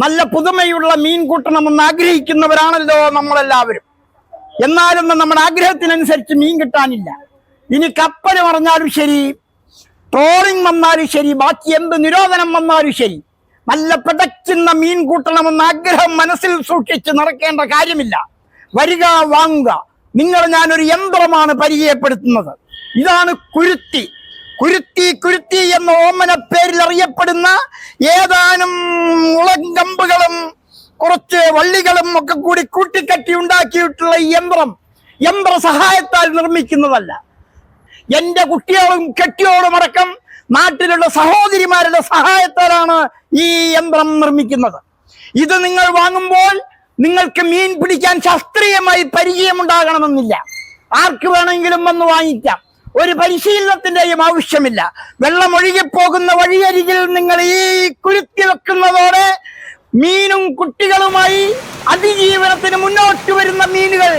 നല്ല പുതുമയുള്ള മീൻ കൂട്ടണമെന്ന് ആഗ്രഹിക്കുന്നവരാണല്ലോ നമ്മളെല്ലാവരും. എന്നാലും നമ്മുടെ ആഗ്രഹത്തിനനുസരിച്ച് മീൻ കിട്ടാനില്ല. ഇനി കപ്പൽ പറഞ്ഞാലും ശരി ട്രോളിംഗ് വന്നാലും ശരി ബാക്കി എന്ത് നിരോധനം വന്നാലും ശരി. നല്ല പിടയ്ക്കുന്ന മീൻ കൂട്ടണമെന്ന ആഗ്രഹം മനസ്സിൽ സൂക്ഷിച്ച് നടക്കേണ്ട കാര്യമില്ല. വരിക വാങ്ങുക. നിങ്ങൾ ഞാനൊരു യന്ത്രമാണ് പരിചയപ്പെടുത്തുന്നത്. ഇതാണ് കുരുത്തി. കുരുത്തി കുരുത്തി എന്ന ഓമന പേരിൽ അറിയപ്പെടുന്ന ഏതാനും മുളങ്കമ്പുകളും കുറച്ച് വള്ളികളും ഒക്കെ കൂടി കൂട്ടിക്കട്ടി ഉണ്ടാക്കിയിട്ടുള്ള യന്ത്രം. യന്ത്ര സഹായത്താൽ നിർമ്മിക്കുന്നതല്ല. എന്റെ കുട്ടികളും കെട്ടിയോളും അടക്കം നാട്ടിലുള്ള സഹോദരിമാരുടെ സഹായത്താലാണ് ഈ യന്ത്രം നിർമ്മിക്കുന്നത്. ഇത് നിങ്ങൾ വാങ്ങുമ്പോൾ നിങ്ങൾക്ക് മീൻ പിടിക്കാൻ ശാസ്ത്രീയമായി പരിചയമുണ്ടാകണമെന്നില്ല. ആർക്ക് വേണമെങ്കിലും വന്ന് വാങ്ങിക്കാം. ഒരു പരിശീലനത്തിന്റെയും ആവശ്യമില്ല. വെള്ളം ഒഴുകിപ്പോകുന്ന വഴിയരികിൽ നിങ്ങൾ ഈ കുരുത്തി വെക്കുന്നതോടെ മീനും കുട്ടികളുമായി അതിജീവനത്തിന് മുന്നോട്ട് വരുന്ന മീനുകൾ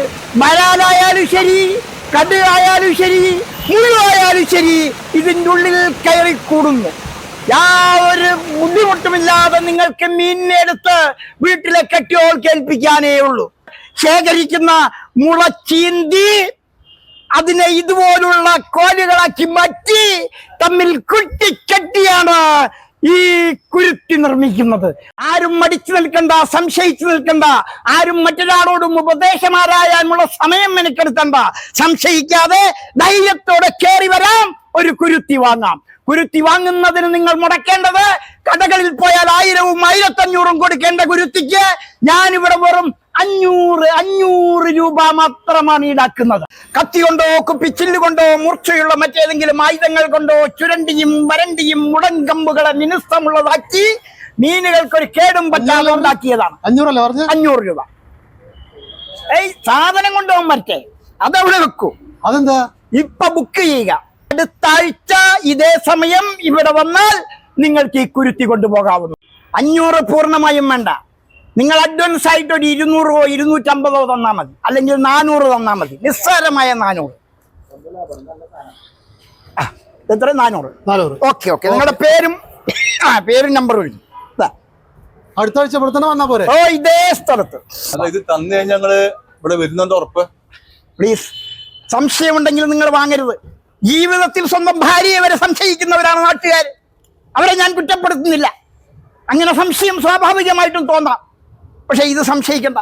മരാലായാലും ശരി കടുകായാലും ശരി മുഴുവായാലും ശരി ഇതിന്റെ ഉള്ളിൽ കയറി കൂടുന്നു യാതൊരു ബുദ്ധിമുട്ടുമില്ലാതെ നിങ്ങൾക്ക് മീനിനെടുത്ത് വീട്ടിലെ കെട്ടിയോൾ കേൾപ്പിക്കാനേ ഉള്ളൂ ശേഖരിക്കുന്ന മുളച്ചീന്തി അതിനെ ഇതുപോലുള്ള കോലുകളാക്കി മാറ്റി തമ്മിൽ കുട്ടിക്കെട്ടിയാണ് ഈ കുരുത്തി നിർമ്മിക്കുന്നത്. ആരും മടിച്ചു നിൽക്കണ്ട സംശയിച്ചു നിൽക്കണ്ട ആരും മറ്റൊരാളോടും ഉപദേശമാരായാനുള്ള സമയം മെനക്കെടുത്തണ്ട സംശയിക്കാതെ ധൈര്യത്തോടെ കയറി വരാം ഒരു കുരുത്തി വാങ്ങാം. കുരുത്തി വാങ്ങുന്നതിന് നിങ്ങൾ മുടക്കേണ്ടത് കടകളിൽ പോയാൽ ആയിരവും ആയിരത്തഞ്ഞൂറും കൊടുക്കേണ്ട കുരുത്തിക്ക് ഞാനിവിടെ വെറും അഞ്ഞൂറ് അഞ്ഞൂറ് രൂപ മാത്രമാണ് ഈടാക്കുന്നത്. കത്തി കൊണ്ടോ കുപ്പിച്ചില്ല് കൊണ്ടോ മൂർച്ചയുള്ള മറ്റേതെങ്കിലും ആയുധങ്ങൾ കൊണ്ടോ ചുരണ്ടിയും വരണ്ടിയും മുടങ്കമ്പുകളെ മിനുസമുള്ളതാക്കി മീനുകൾക്കൊരു കേടും പറ്റാതെ ഉണ്ടാക്കിയതാണ്. അഞ്ഞൂറല്ലേ പറഞ്ഞു? അഞ്ഞൂറ് രൂപ. ഏയ് സാധനം കൊണ്ടോ മറ്റേ അതവിടെ വെക്കൂ. അതെന്താ? ഇപ്പൊ ബുക്ക് ചെയ്യുക. അടുത്താഴ്ച ഇതേ സമയം ഇവിടെ വന്നാൽ നിങ്ങൾക്ക് ഈ കുരുത്തി കൊണ്ടുപോകാവുന്നു. അഞ്ഞൂറ് പൂർണമായും വേണ്ട. നിങ്ങൾ അഡ്വാൻസ് ആയിട്ട് ഒരു ഇരുന്നൂറോ ഇരുന്നൂറ്റമ്പതോ തന്നാൽ മതി. അല്ലെങ്കിൽ നാനൂറ് തന്നാൽ മതി. നിസ്സാരമായ നാനൂറ്. എത്ര? നാനൂറ്. നാനൂറ്. Okay okay. നിങ്ങളുടെ പേരും ആ പേരും നമ്പറും എഴുതി ദാ. അടുത്ത ആഴ്ച ഇവിടെ തന്നെ വന്നാ പോരെ? ഓ ഇതേ സ്ഥലത്ത്. അല്ല ഇത് തന്നു കഴിഞ്ഞാൽ ഞങ്ങൾ ഇവിടെ വരുന്നുണ്ട് ഉറപ്പ്? പ്ലീസ് സംശയമുണ്ടെങ്കിൽ നിങ്ങൾ വാങ്ങരുത്. ജീവിതത്തിൽ സ്വന്തം ഭാര്യയെ വരെ സംശയിക്കുന്നവരാണ് നാട്ടുകാർ അവരെ ഞാൻ കുറ്റപ്പെടുത്തുന്നില്ല. അങ്ങനെ സംശയം സ്വാഭാവികമായിട്ടും തോന്നാം. പക്ഷെ ഇത് സംശയിക്കണ്ട.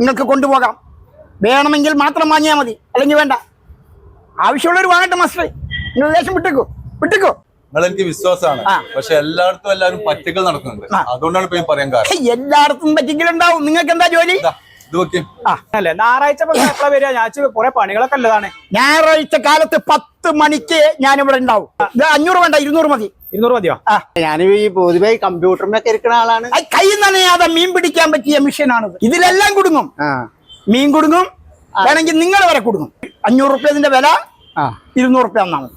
നിങ്ങൾക്ക് കൊണ്ടുപോകാം. വേണമെങ്കിൽ മാത്രം വാങ്ങിയാൽ മതി. അല്ലെങ്കിൽ വേണ്ട. ആവശ്യമുള്ളവർ വാങ്ങട്ടെ മാസ്റ്റർ നിങ്ങൾ ദേശം വിട്ടേക്കോ. വിട്ടേക്കോ. എനിക്ക് വിശ്വാസമാണ്. പക്ഷെ എല്ലായിടത്തും എല്ലാവരും പറ്റിക്കൽ നടക്കുന്നുണ്ട്. അതുകൊണ്ടാണ് ഇപ്പൊ ഞാൻ പറയാൻ കാരണം. എല്ലായിടത്തും പറ്റിക്കലുണ്ടാവും നിങ്ങൾക്ക് എന്താ ജോലി? അല്ലേ? ഞായറാഴ്ച എപ്പോഴാ വരിക? ഞാൻ കുറെ പണികളൊക്കെ ഉള്ളതാണ്. ഞായറാഴ്ച കാലത്ത് പത്ത് മണിക്ക് ഞാൻ ഇവിടെ ഉണ്ടാവും. ഇത് അഞ്ഞൂറ് വേണ്ട ഇരുന്നൂറ് മതി. ഇരുന്നൂറ് മതിയോ? ഞാൻ ഈ പൊതുവെ കമ്പ്യൂട്ടറിനൊക്കെ ഇരിക്കുന്ന ആളാണ്. കൈ നനയാതെ മീൻ പിടിക്കാൻ പറ്റിയ മിഷനാണിത് ഇതിലെല്ലാം കുടുങ്ങും. മീൻ കുടുങ്ങും. വേണമെങ്കിൽ നിങ്ങൾ വരെ കുടുങ്ങും. അഞ്ഞൂറ് റുപ്യ ഇതിന്റെ വില ആ. ഇരുന്നൂറ് റുപ്യ ഒന്നാണ്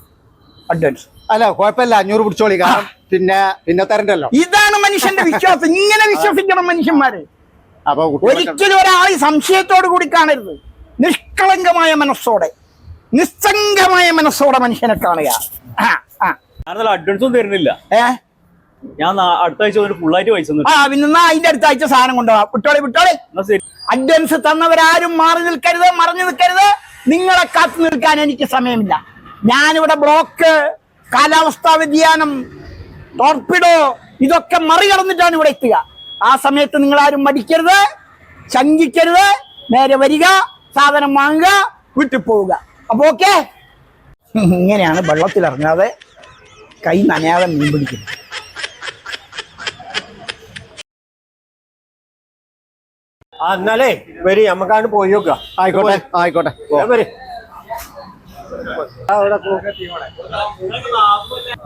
അഡ്വാൻസ് അല്ല കുഴപ്പമില്ല. അഞ്ഞൂറ് പിടിച്ചോളി. കാരണം പിന്നെ പിന്നെ തരണ്ടല്ലോ. ഇതാണ് മനുഷ്യന്റെ വിശ്വാസം. ഇങ്ങനെ വിശ്വസിക്കണം മനുഷ്യന്മാര്. ഒരിക്കലും ഒരാൾ ഈ സംശയത്തോട് കൂടി കാണരുത്. നിഷ്കളങ്കമായ മനസ്സോടെ നിസ്സംഗമായ മനസ്സോടെ മനുഷ്യനെ കാണുക. ആ ആ. ഞാനല്ല അഡ്വാൻസ് തരുന്നില്ല. ഏ? ഞാൻ നാ- അടുത്ത ആഴ്ച ഒരു ഫുള്ളായിട്ട് പൈസ തന്നിട്ട് ആ പിന്നെ അതിന്റെ അടുത്ത ആഴ്ച സാധനം കൊണ്ടുപോകാം വിട്ടോളെ വിട്ടോളെ. അഡ്വാൻസ് തന്നവരാരും മാറി നിൽക്കരുത് മറിഞ്ഞു നിൽക്കരുത്. നിങ്ങളെ കാത്തു നിൽക്കാൻ എനിക്ക് സമയമില്ല. ഞാനിവിടെ ബ്ലോക്ക് കാലാവസ്ഥാ വ്യതിയാനം ടോർപ്പിഡോ ഇതൊക്കെ മറികടന്നിട്ടാണ് ഇവിടെ എത്തുക. ആ സമയത്ത് നിങ്ങൾ ആരും മടിക്കരുത് ശങ്കിക്കരുത്. നേരെ വരിക സാധനം വാങ്ങുക വീട്ടിൽ പോവുക. അപ്പൊ ഓക്കെ? ഇങ്ങനെയാണ് വെള്ളത്തിൽ ഇറങ്ങാതെ കൈ നനയാതെ മീൻ പിടിക്കുന്നത്. എന്നാലേ വരി നമുക്കാണ്ട് പോയി നോക്കുക. ആയിക്കോട്ടെ ആയിക്കോട്ടെ. വരി.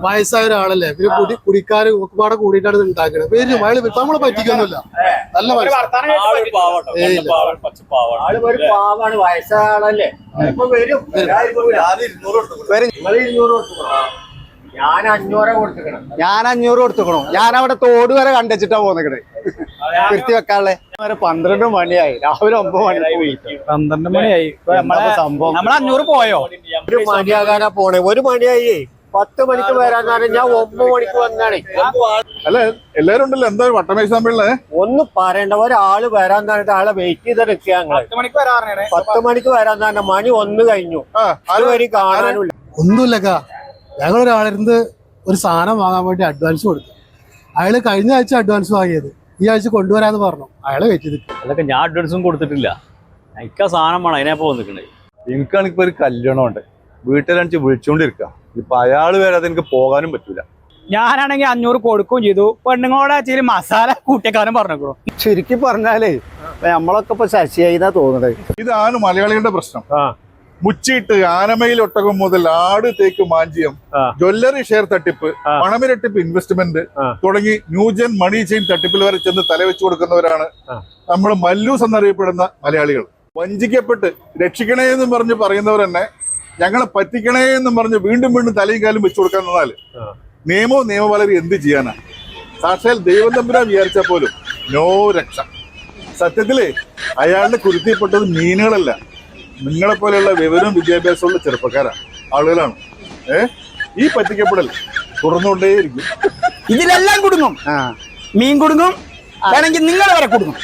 വയസ്സായ ഒരാളല്ലേ പിന്നെ കുടി കുടിക്കാർ ഒക്കെപ്പാടെ കൂടിയിട്ടാണ് ഇത് ഉണ്ടാക്കുന്നത്. പേര് അയാൾ നമ്മളെ പറ്റിക്കൊന്നുമില്ല. നല്ല. ഞാൻ അഞ്ഞൂറ് കൊടുക്കണം ഞാൻ അഞ്ഞൂറ് കൊടുത്തുക്കണു ഞാൻ അവിടെ തോട് വരെ കണ്ടെച്ചിട്ടാ പോന്നിക്കണേ. കൃത്തി വെക്കാളെ പന്ത്രണ്ട് മണിയായി. രാവിലെ ഒമ്പത് മണിയായി പോയി. പന്ത്രണ്ട് മണിയായി. സംഭവം? നമ്മൾ അഞ്ഞൂറ് പോയോ? ഒരു മണിയാകാനാ പോണേ. ഒരു മണിയായി. പത്ത് മണിക്ക് വരാനാണ് ഞാൻ ഒമ്പത് മണിക്ക് വന്നാണ്. അല്ല എല്ലാരും ഉണ്ടല്ലോ. എന്താ വട്ടമേശ തമ്മിലുള്ള? ഒന്നും പറയണ്ട. ഒരാൾ വരാൻ തന്നിട്ട് ആളെ വെയിറ്റ് ചെയ്ത് നിൽക്കുക ഞങ്ങൾ. പത്ത് മണിക്ക് വരാൻ തന്നെ മണി ഒന്ന് കഴിഞ്ഞു. അതുവരെ കാണാനില്ല. ഒന്നുമില്ലക്കാ ഞങ്ങൾ ഒരാളിരുന്ന് ഒരു സാധനം വാങ്ങാൻ വേണ്ടി അഡ്വാൻസ് കൊടുത്തു. അയാൾ കഴിഞ്ഞ ആഴ്ച അഡ്വാൻസ് വാങ്ങിയത്. ഈ ആഴ്ച കൊണ്ടുവരാന്ന് പറഞ്ഞു. അയാളെ വെച്ചത് അതൊക്കെ ഞാൻ അഡ്വാൻസും കൊടുത്തിട്ടില്ല. എനിക്ക് ആ സാധനം വേണം അതിനെ വന്നിട്ടുണ്ട് എനിക്കാണെങ്കിൽ ഇപ്പൊ ഒരു കല്യാണം ഉണ്ട്. വീട്ടിലാണെച്ച് വിളിച്ചോണ്ടിരിക്ക. ഇപ്പൊ അയാൾ വരാതെ എനിക്ക് പോകാനും പറ്റൂല. ഞാനാണെങ്കിൽ അഞ്ഞൂറ് കൊടുക്കുകയും ചെയ്തു. പെണ്ണുങ്ങളോട് ചില മസാല കൂട്ടിയക്കാരൻ പറഞ്ഞു ശരിക്കും പറഞ്ഞാലേ ഇപ്പൊ നമ്മളൊക്കെ ഇപ്പൊ ശശിയായിന്നാ തോന്നുന്നത് ഇതാണ് മലയാളികളുടെ പ്രശ്നം. ആ. മുച്ചിട്ട് ആനമയിൽ ഒട്ടകം മുതൽ ആട് തേക്ക് മാഞ്ചിയം ജ്വല്ലറി ഷെയർ തട്ടിപ്പ് പണമിരട്ടിപ്പ് ഇൻവെസ്റ്റ്മെന്റ്. തുടങ്ങി ന്യൂജൻ മണി ചെയിൻ തട്ടിപ്പിൽ വരെ ചെന്ന് തലവെച്ചു കൊടുക്കുന്നവരാണ് നമ്മൾ മല്ലൂസ് എന്നറിയപ്പെടുന്ന മലയാളികൾ. വഞ്ചിക്കപ്പെട്ട് രക്ഷിക്കണേ എന്ന് പറഞ്ഞ് പറയുന്നവർ തന്നെ ഞങ്ങളെ പറ്റിക്കണേ എന്ന് പറഞ്ഞ് വീണ്ടും വീണ്ടും തലയും കാലും വെച്ചു കൊടുക്കാൻ നിന്നാൽ. നിയമവും നിയമപാലകരും എന്ത് ചെയ്യാനാ? സാക്ഷാൽ ദൈവം തമ്പുരാൻ വിചാരിച്ചാൽ പോലും നോ രക്ഷ. സത്യത്തിൽ അയാളുടെ കുരുത്തിപ്പെട്ടത് മീനുകളല്ല. നിങ്ങളെ പോലെയുള്ള വിവരവും വിദ്യാഭ്യാസമുള്ള ചെറുപ്പക്കാരാണ് ആളുകളാണ്. ഏ? ഈ പറ്റിക്കപ്പെടൽ തുറന്നുകൊണ്ടേയിരിക്കും ഇതിലെല്ലാം കുടുങ്ങും. മീൻ കുടുങ്ങും. വേണമെങ്കിൽ നിങ്ങൾ വരെ കുടുങ്ങും.